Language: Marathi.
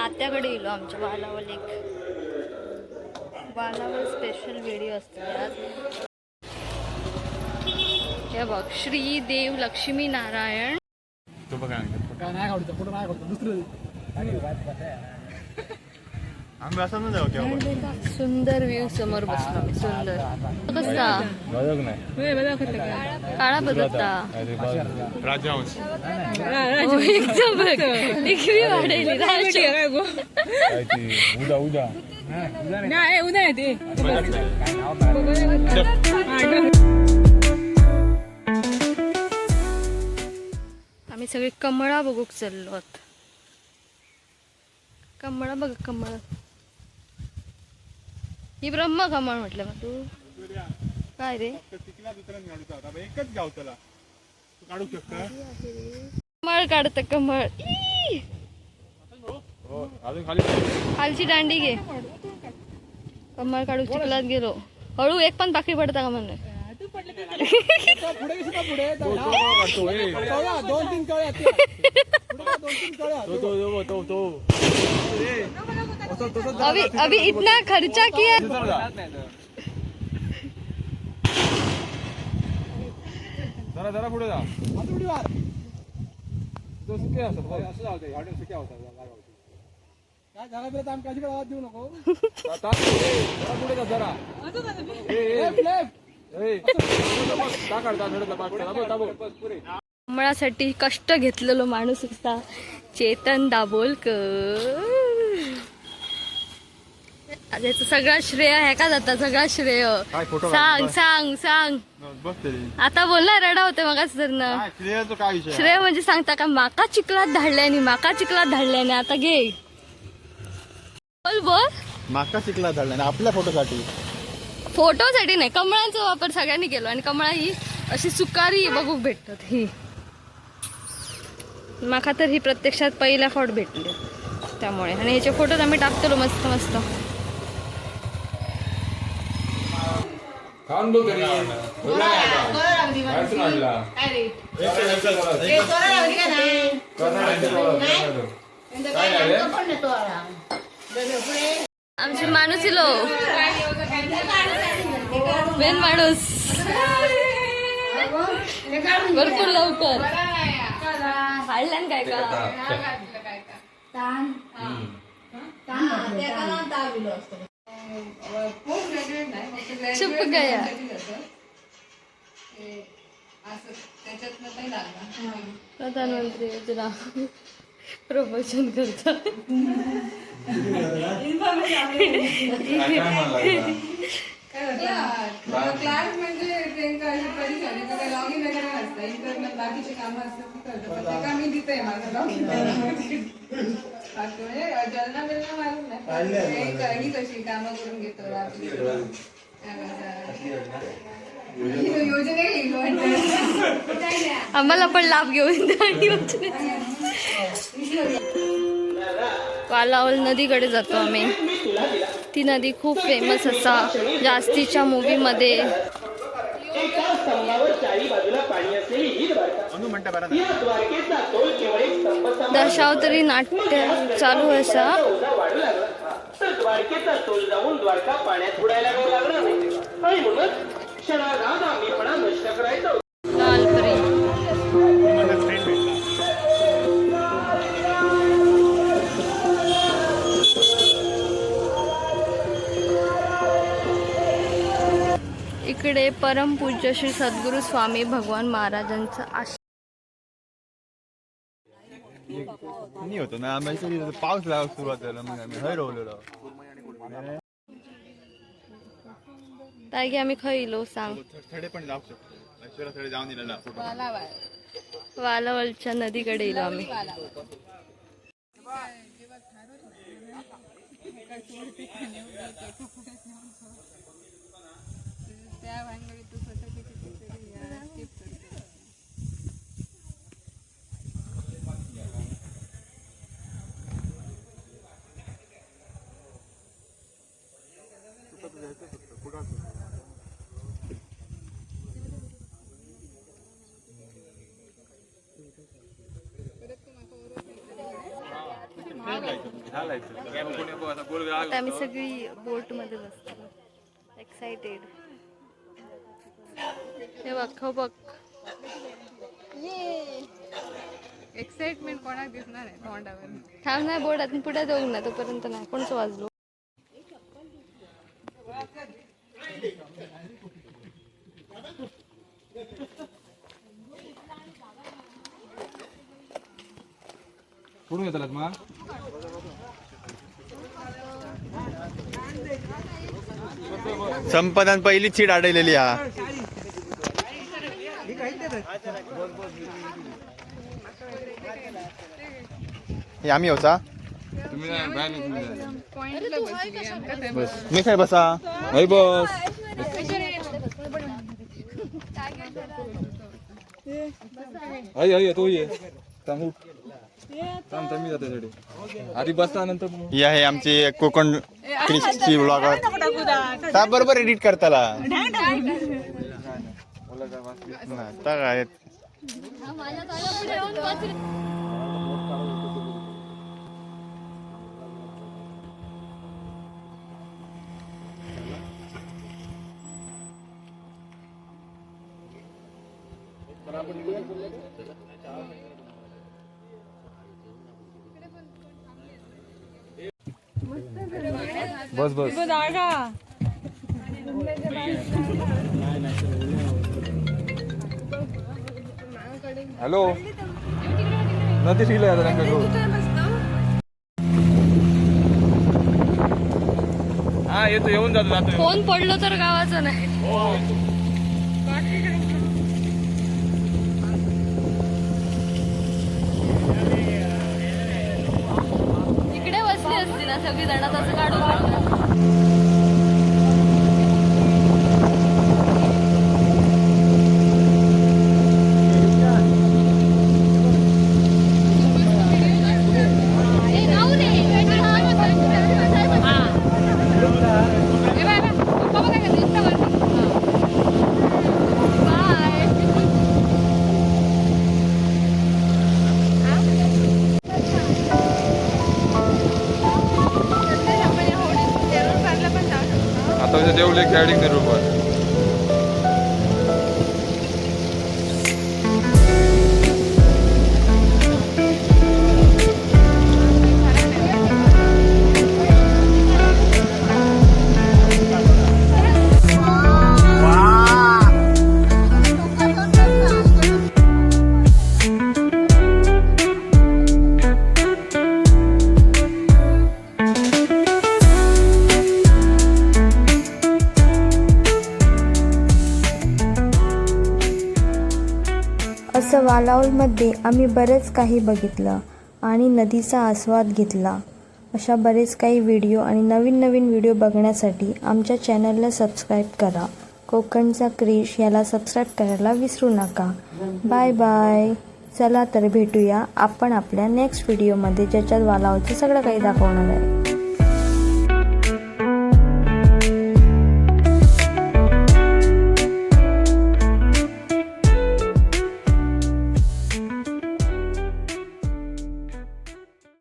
आत्याकडे गेलो आमच्या बालावल एक. बालावल स्पेशल व्हिडिओ असतो आज हे बघ श्री देव लक्ष्मी नारायण. तो बघा. काय नाही आवडतं कुठं नाही आवडतं दुसरं. आम्ही असं ना जाऊ केव्हा सुंदर व्ह्यू समोर बसलो आम्ही सुंदर. नाही काळा बदलता राजहंस. हो, एकदम बघ. डिग्री वाढेली राज. काय ती उदा उदा नाही उद्या येते आम्ही सगळे कमळा बघूक चाललो आहोत कमळा बघ कमळ. ही ब्रह्म कमळ म्हटलं मग तू? काय रे? एकच गाव त्याला. काढू शकता? कमळ काढत कमळ! हो खालची दांडी घे. कमळ काढू चिखलात गेलो. हळू एक पण पाकळी पडता का म्हणून? दोन तीन कळ्या अभी अभी इतना खर्चा किया. जरा जरा पुढे जा. असतो काय झालं बरं? आम्ही आवाज देऊ नको? जरा पुढे जरा. कमळासाठी कष्ट घेतलेलो माणूस होता. चेतन दाभोलकर. आज याचं सगळा श्रेय ह्याका जाता सगळा श्रेय. काय फोटो सांग सांग सांग. आता बोलणार रडा होते मग तर ना. काय विषय श्रेय म्हणजे सांगता का माका चिखलात धाडल्याने माका चिखलात धाडल्याने आता घे. बोल बोल. माका शिकला झाला ना आपल्या फोटोसाठी. फोटोसाठी नाही कमळांचा वापर सगळ्यांनी केलो आणि कमळा ही अशी सुकारी बघूक भेटतात ही. माका तर ही प्रत्यक्षात पहिल्या फॉट भेटली त्यामुळे. आणि ह्याचे फोटोज आम्ही टाकतो मस्त मस्त. खाऊन बघ तरी बाहेरचं आणला. काय झालं? आमची माणूस इलो मेन माणूस भरपूर लवकर हाडल्यान काय का चुप गया प्रधानमंत्री योजना प्रमोशन करतात क्लास म्हणजे प्रियंका अशी वगैरे इंटरनेट बाकीचे कामं असतात ती करतो. पण ते काम मी तिथे आहे माझं लॉग इन बाकी म्हणजे जलना बिलना मारून नाही. एक ही कशी कामं करून घेतो आम्हाला पण लाभ घेऊन वालावल नदीकडे जातो आम्ही. ती नदी खूप फेमस असा जास्तीच्या मूवीमध्ये अनु दशावतरी नाट्य चालू असा. द्वारकेचा तोल जाऊन द्वारका पाण्यात बुडायला लागला. आणि म्हणूनच क्षणार्धात आम्हीपणा नष्ट करायचा इकडे परमपूज्य श्री सद्गुरू स्वामी भगवान महाराजांचं आश्रम होतो ना आम्ही पाऊस लागायला सुरुवात झाला मग आम्ही हय काय की आम्ही खयलो सांग. थडे पण जाऊ शकतो. ऐश्वर्या थडे जाऊन दिलेला फोटो वालावलच्या नदीकडे येलो आम्ही. त्या आता आम्ही सगळी बोटमध्ये बसतो एक्साइटेड हे बघ हो बघ. एक्साइटमेंट कोणाक दिसणार आहे तोंडावर? थांब नाही बोट पुढे जाऊ ना तोपर्यंत नाही. कोणचं वाजलो? कुठून येतात मग. संपदान पहिलीच सीट अडलेली हा. हे आम्ही होता बस. मी काय बसा? नाही बस. आई आई तो ये. थांब. उठ. मी जाते आधी बसता नंतर ही आहे आमची कोकण क्रिस्टी ब्लॉगर त्या बरोबर एडिट करताला. नाही, त्या बस बस. हॅलो. नदी आता त्यांच्याकडून हा येतो येऊन जातो जातो फोन पडलो तर गावाचं नाही. असते ना सगळी जण तसं काढून regarding the robot. वालावलमध्ये आम्ही बरंच काही बघितलं आणि नदीचा आस्वाद घेतला. अशा बरेच काही व्हिडिओ आणि नवीन नवीन व्हिडिओ बघण्यासाठी आमच्या चॅनलला सबस्क्राईब करा. कोकणचा क्रिश याला सबस्क्राईब करायला विसरू नका. Bye bye. चला तर भेटूया आपण आपल्या नेक्स्ट व्हिडिओमध्ये ज्याच्यात वालावचं सगळं काही दाखवणार आहे.